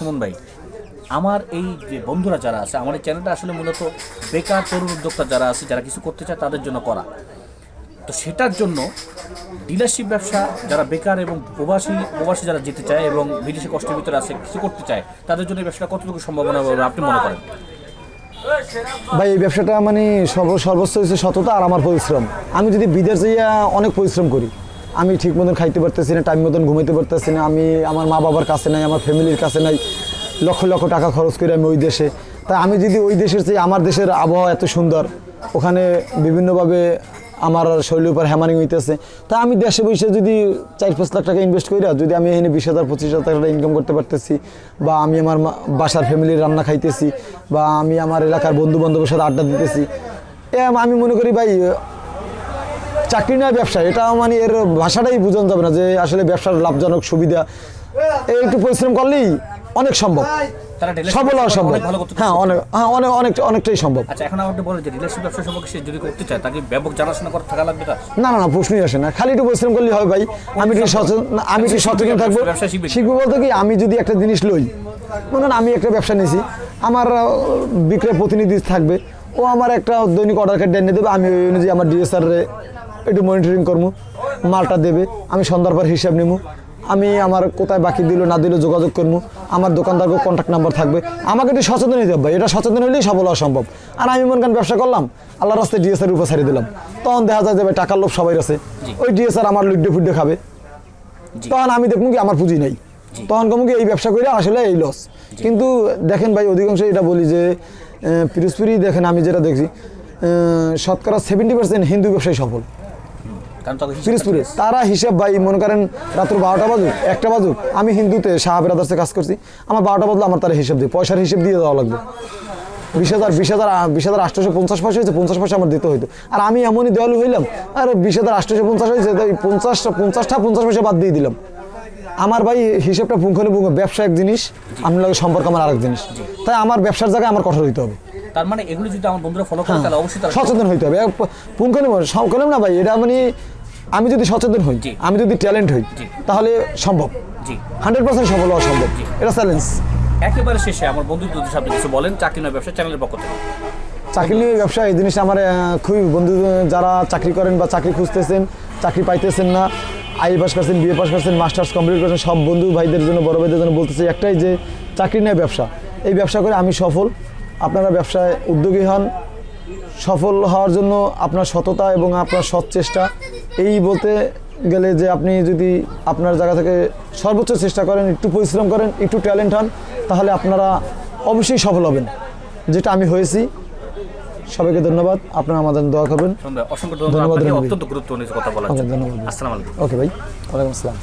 সুমন ভাই, আমার এই যে বন্ধুরা যারা আছে, আমার এই চ্যানেলটা আসলে মূলত বেকার তরুণ উদ্যোক্তা যারা আছে, যারা কিছু করতে চায় তাদের জন্য করা। তো সেটার জন্য ডিলারশিপ ব্যবসা, যারা বেকার এবং প্রবাসী প্রবাসী যারা যেতে চায় এবং বিদেশে কষ্টের ভিতরে আছে, কিছু করতে চায়, তাদের জন্য এই ব্যবসাটা কতটুকু সম্ভাবনা বলে আপনি মনে করেন? ভাই, এই ব্যবসাটা মানে সর্ব সর্বোচ্চ হচ্ছে সততা আর আমার পরিশ্রম। আমি যদি বিদেশ যাইয়া অনেক পরিশ্রম করি আমি ঠিক মতন খাইতে পারতেছি না টাইম মতন ঘুমাইতে পারতেছি না, আমি আমার মা বাবার কাছে নাই, আমার ফ্যামিলির কাছে নাই, লক্ষ লক্ষ টাকা খরচ করে আমি ওই দেশে। তাই আমি যদি ওই দেশের চেয়ে আমার দেশের আবহাওয়া এত সুন্দর, ওখানে বিভিন্নভাবে আমার শরীরের উপর হ্যামারিং হইতেছে, তা আমি দেশে বসে যদি চার পাঁচ লাখ টাকা ইনভেস্ট করি যদি আমি এখানে বিশ হাজার, পঁচিশ হাজার টাকা ইনকাম করতে পারতেছি, বা আমি আমার বাসার ফ্যামিলির রান্না খাইতেছি, বা আমি আমার এলাকার বন্ধু বান্ধবের সাথে আড্ডা দিতেছি এ আমি মনে করি ভাই চাকরি নয় ব্যবসা। এটা মানে এর ভাষাটাই বোঝানো যাবে না যে আসলে ব্যবসার লাভজনক সুবিধা। এই একটু পরিশ্রম করলেই অনেক সম্ভব। সফল হওয়া সম্ভব। হ্যাঁ অনেক হ্যাঁ অনেক অনেক অনেকটাই সম্ভব। আচ্ছা এখন আপনি বলেন যে ডিলারশিপ ব্যবসা সম্পর্কে সে যদি করতে চায় তাকে ব্যাপক জানাশোনা করে থাকা লাগবে না না না প্রশ্নই আসে না। খালি একটু পরিশ্রম করলেই হবে ভাই। আমি একটু সচেতন আমি একটু সচেতন থাকব। শিখব বলতে কি আমি যদি একটা জিনিস লই মনে আমি একটা ব্যবসা নিয়েছি আমার বিক্রয় প্রতিনিধি থাকবে ও আমার একটা দৈনিক অর্ডার কার্ড দেবে আমি ওই অনুযায়ী আমার ডিএসআর একটু মনিটরিং করব মালটা দেবে আমি সন্ধ্যার পর হিসাব নেব আমি আমার কোথায় বাকি দিল না দিল যোগাযোগ করব আমার দোকানদারকে কন্ট্যাক্ট নাম্বার থাকবে। আমাকে একটু সচেতন হতে হবে ভাই। এটা সচেতন হলেই সফল হওয়া সম্ভব। আর আমি মনে করেন ব্যবসা করলাম আল্লাহ রাস্তায় ডিএসআর উপর ছাড়িয়ে দিলাম। তখন দেখা যায় যে ভাই টাকার লোভ সবাই আছে। ওই ডিএসআর আমার লুড্ডে ফুড্ডে খাবে। তখন আমি দেখব কি আমার পুঁজি নেই। তখন কমু কি এই ব্যবসা করে আসলে এই লস কিন্তু দেখেন ভাই অধিকাংশ এটা বলি যে পিরোজপুরি দেখেন আমি যেটা দেখছি শতকরা সেভেন্টি পার্সেন্ট হিন্দু ব্যবসায়ী সফল। কারণ পিরোজপুরে তারা হিসাব ভাই মনে করেন রাত্র বারোটা বাজুক একটা বাজুক আমি হিন্দুতে শাহ ব্রাদার্সে কাজ করছি আমার বারোটা বাজলে আমার তারা হিসাব দিয়ে পয়সার হিসাব দিয়ে দেওয়া লাগবে। বিশ হাজার বিশ হাজার বিশ হাজার আটশোশো পঞ্চাশ পয়সা হয়েছে পঞ্চাশ পয়সা আমার দিতে হইতো। আর আমি এমনই দেওয়ালু হইলাম আর বিশ হাজার আটশোশো পঞ্চাশ হয়েছে তাই পঞ্চাশটা পঞ্চাশটা পঞ্চাশ পয়সা বাদ দিয়ে দিলাম। আমার ভাই হিসাবটা পুঙ্খানুপুঙ্খ ব্যবসা এক জিনিস আপনার লাগে সম্পর্ক আমার আরেক জিনিস। তাই আমার ব্যবসার জায়গায় আমার কঠোর হইতে হবে। তার মানে এগুলো যদি আমার বন্ধুরা ফলো করে তাহলে অবশ্যই সচেতন হইতে হবে। পুঙ্খানুপুঙ্খ সংকলন না ভাই এটা মানে আমি যদি সচেতন হই আমি যদি ট্যালেন্ট হই তাহলে সম্ভব। হান্ড্রেড পার্সেন্ট সফল হওয়া সম্ভব। এটা চ্যালেঞ্জ একেবারে শেষে আমার আপনি কিছু বলেন চাকরি নয় ব্যবসা চ্যানেলের পক্ষ থেকে। চাকরি নিয়ে ব্যবসা এই জিনিসটা আমার খুবই বন্ধু যারা চাকরি করেন বা চাকরি খুঁজতেছেন চাকরি পাইতেছেন না আই পাস করছেন বিএ পাস করছেন মাস্টার্স কমপ্লিট করছেন সব বন্ধু ভাইদের জন্য বড় ভাইদের জন্য বলতেছি একটাই যে চাকরি নেয় ব্যবসা। এই ব্যবসা করে আমি সফল। আপনারা ব্যবসায় উদ্যোগী হন। সফল হওয়ার জন্য আপনার সততা এবং আপনার সৎ চেষ্টা। এই বলতে গেলে যে আপনি যদি আপনার জায়গা থেকে সর্বোচ্চ চেষ্টা করেন একটু পরিশ্রম করেন একটু ট্যালেন্ট হন তাহলে আপনারা অবশ্যই সফল হবেন। যেটা আমি হয়েছি। সবাইকে ধন্যবাদ। আপনারা আমাদের দোয়া করবেন। অসংখ্য ধন্যবাদ। ধন্যবাদ আপনাকে অত্যন্ত গুরুত্বপূর্ণ কথা বলার ধন্যবাদ। আসসালামু আলাইকুম। ওকে ভাই। ওয়ালাইকুম আসসালাম।